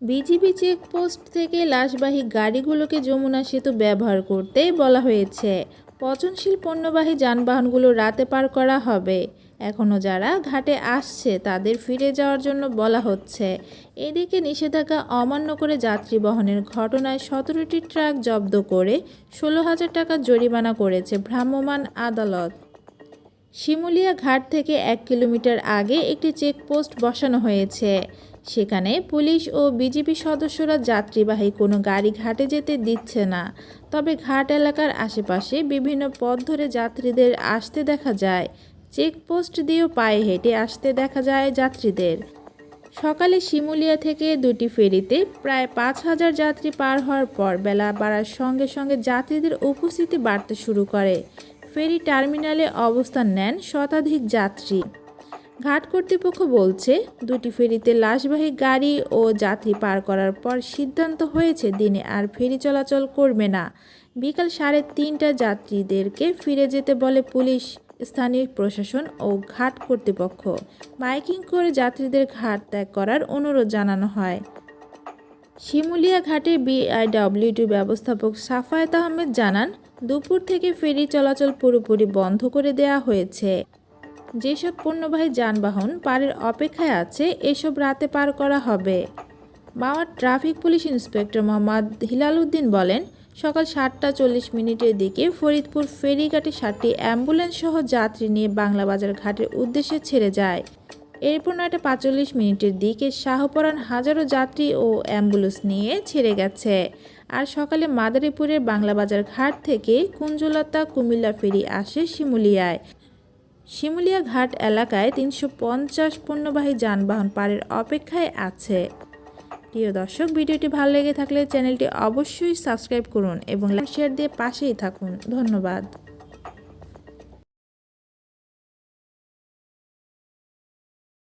BGB checkpost থেকে লাশবাহী গাড়িগুলোকে যমুনা সেতু ব্যবহার করতে বলা হয়েছে, পচনশীল পণ্যবাহী যানবাহনগুলো রাতে পার করা হবে। এখনও যারা ঘাটে আসছে, তাদের ফিরে যাওয়ার জন্য বলা হচ্ছে, এদিকে নিষেধাজ্ঞা অমান্য করে যাত্রী বহনের ঘটনায় সতেরোটি ট্রাক জব্দ করে ষোলো হাজার টাকা জরিমানা করেছে ভ্রাম্যমাণ আদালত। শিমুলিয়া ঘাট থেকে এক কিলোমিটার আগে একটি চেকপোস্ট বসানো হয়েছে। সেখানে পুলিশ ও বিজিবি সদস্যরা যাত্রীবাহী কোনো গাড়ি ঘাটে যেতে দিচ্ছে না। তবে ঘাট এলাকার আশেপাশে বিভিন্ন পথ ধরে যাত্রীদের আসতে দেখা যায়। চেকপোস্ট দিয়েও পায়ে হেঁটে আসতে দেখা যায় যাত্রীদের। সকালে শিমুলিয়া থেকে দুটি ফেরিতে প্রায় পাঁচ হাজার যাত্রী পার হওয়ার পর বেলা বাড়ার সঙ্গে সঙ্গে যাত্রীদের উপস্থিতি বাড়তে শুরু করে। ফেরি টার্মিনালে অবস্থান নেন শতাধিক যাত্রী। ঘাট কর্তৃপক্ষ বলছে, দুটি ফেরিতে লাশবাহী গাড়ি ও যাত্রী পার করার পর সিদ্ধান্ত হয়েছে দিনে আর ফেরি চলাচল করবে না। বিকাল সাড়ে তিনটা যাত্রীদেরকে ফিরে যেতে বলে পুলিশ, স্থানীয় প্রশাসন ও ঘাট কর্তৃপক্ষ। বাইকিং করে যাত্রীদের ঘাট ত্যাগ করার অনুরোধ জানানো হয়। শিমুলিয়া ঘাটে বিআইডব্লিউটি ব্যবস্থাপক সাফায়েত আহমেদ জানান, দুপুর থেকে ফেরি চলাচল পুরোপুরি বন্ধ করে দেওয়া হয়েছে। যেসব পণ্যবাহী যানবাহন পারের অপেক্ষায় আছে, এসব রাতে পার করা হবে। মাওয়ার traffic police inspector Mohammad Hilal Uddin বলেন, সকাল সাতটা চল্লিশ মিনিটের দিকে ফরিদপুর ফেরিঘাটে সাতটি অ্যাম্বুলেন্স সহ যাত্রী নিয়ে বাংলা বাজার ঘাটের উদ্দেশ্যে ছেড়ে যায়। এরপর নয়টা পাঁচচল্লিশ মিনিটের দিকে শাহপরান হাজারো যাত্রী ও অ্যাম্বুলেন্স নিয়ে ছেড়ে গেছে। আর সকালে মাদারীপুরের বাংলাবাজার ঘাট থেকে কুঞ্জলতা কুমিল্লা ফেরি আসে শিমুলিয়ায়। শিমুলিয়া ঘাট এলাকায় তিনশো পঞ্চাশ পণ্যবাহী যানবাহন পারের অপেক্ষায় আছে। প্রিয় দর্শক, ভিডিওটি ভালো লেগে থাকলে চ্যানেলটি অবশ্যই সাবস্ক্রাইব করুন এবং শেয়ার দিয়ে পাশেই থাকুন। ধন্যবাদ।